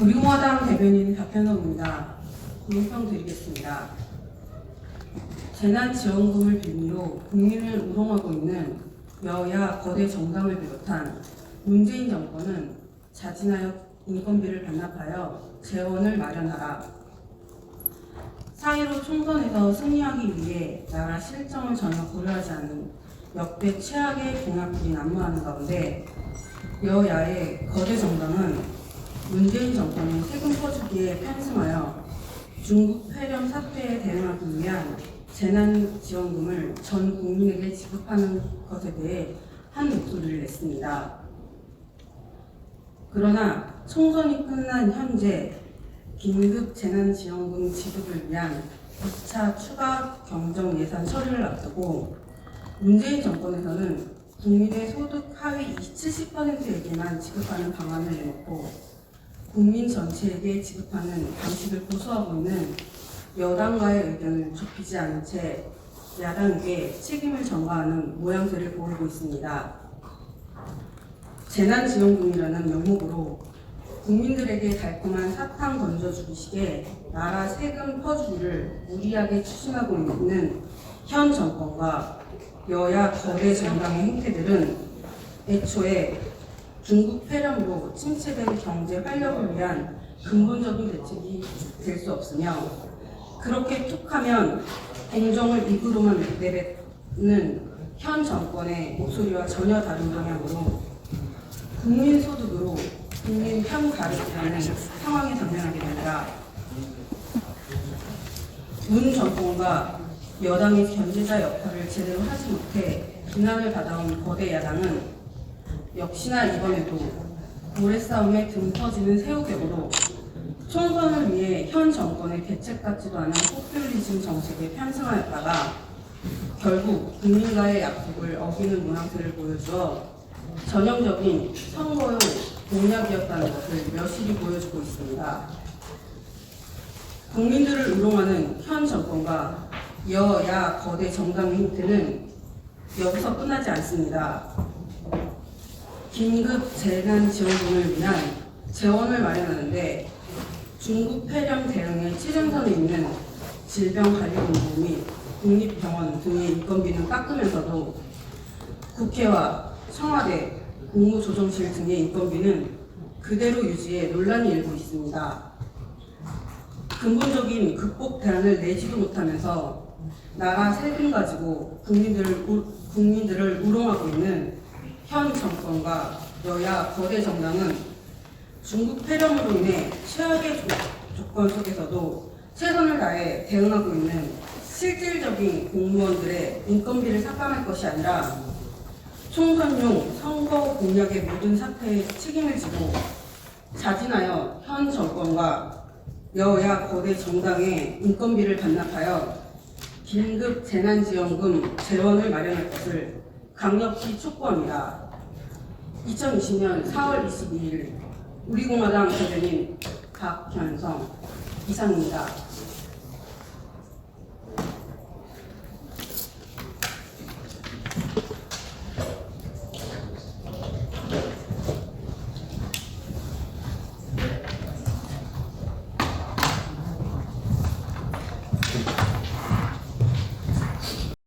우리공화당 대변인 박현성입니다. 논평 드리겠습니다. 재난지원금을 빌미로 국민을 우롱하고 있는 여야 거대 정당을 비롯한 문재인 정권은 자진하여 인건비를 반납하여 재원을 마련하라. 4.15 총선에서 승리하기 위해 나라 실정을 전혀 고려하지 않은 역대 최악의 공약들이 난무하는 가운데 여야의 거대 정당은 문재인 정권의 세금 퍼주기에 편승하여 중국 폐렴 사태에 대응하기 위한 재난지원금을 전 국민에게 지급하는 것에 대해 한 목소리를 냈습니다. 그러나 총선이 끝난 현재 긴급 재난지원금 지급을 위한 2차 추가 경정 예산 처리를 앞두고 문재인 정권에서는 국민의 소득 하위 70%에게만 지급하는 방안을 내놓고 국민 전체에게 지급하는 방식을 고수하고 있는 여당과의 의견을 좁히지 않은 채 야당에게 책임을 전가하는 모양새를 보이고 있습니다. 재난지원금이라는 명목으로 국민들에게 달콤한 사탕 던져주기식의 나라 세금 퍼주기를 무리하게 추진하고 있는 현 정권과 여야 거대 정당의 행태들은 애초에 중국 폐렴으로 침체된 경제 활력을 위한 근본적인 대책이 될 수 없으며 그렇게 툭하면 공정을 입으로만 내뱉는 현 정권의 목소리와 전혀 다른 방향으로 국민 소득으로 국민 편 가르기라는 상황에 당면하게 된다. 문 정권과 여당의 견제자 역할을 제대로 하지 못해 비난을 받아온 거대 야당은 역시나 이번에도 모래싸움에 등 터지는 새우격으로 총선을 위해 현 정권의 대책 같지도 않은 포퓰리즘 정책에 편승하였다가 결국 국민과의 약속을 어기는 모양새를 보여주어 전형적인 선거용 공약이었다는 것을 여실히 보여주고 있습니다. 국민들을 우롱하는 현 정권과 여야 거대 정당의 행태는 여기서 끝나지 않습니다. 긴급 재난 지원금을 위한 재원을 마련하는데 중국 폐렴 대응의 최전선에 있는 질병관리본부 및 국립병원 등의 인건비는 깎으면서도 국회와 청와대, 국무조정실 등의 인건비는 그대로 유지해 논란이 일고 있습니다. 근본적인 극복 대안을 내지도 못하면서 나라 세금 가지고 국민들을, 우, 국민들을 우롱하고 있는 현 정권과 여야 거대 정당은 중국 폐렴으로 인해 최악의 조, 조건 속에서도 최선을 다해 대응하고 있는 실질적인 공무원들의 인건비를 삭감할 것이 아니라 총선용 선거 공약의 모든 사태에 책임을 지고 자진하여 현 정권과 여야 거대 정당의 인건비를 반납하여 긴급 재난지원금 재원을 마련할 것을 강력히 촉구합니다. 2020년 4월 22일 우리공화당 대변인 박현성 이상입니다.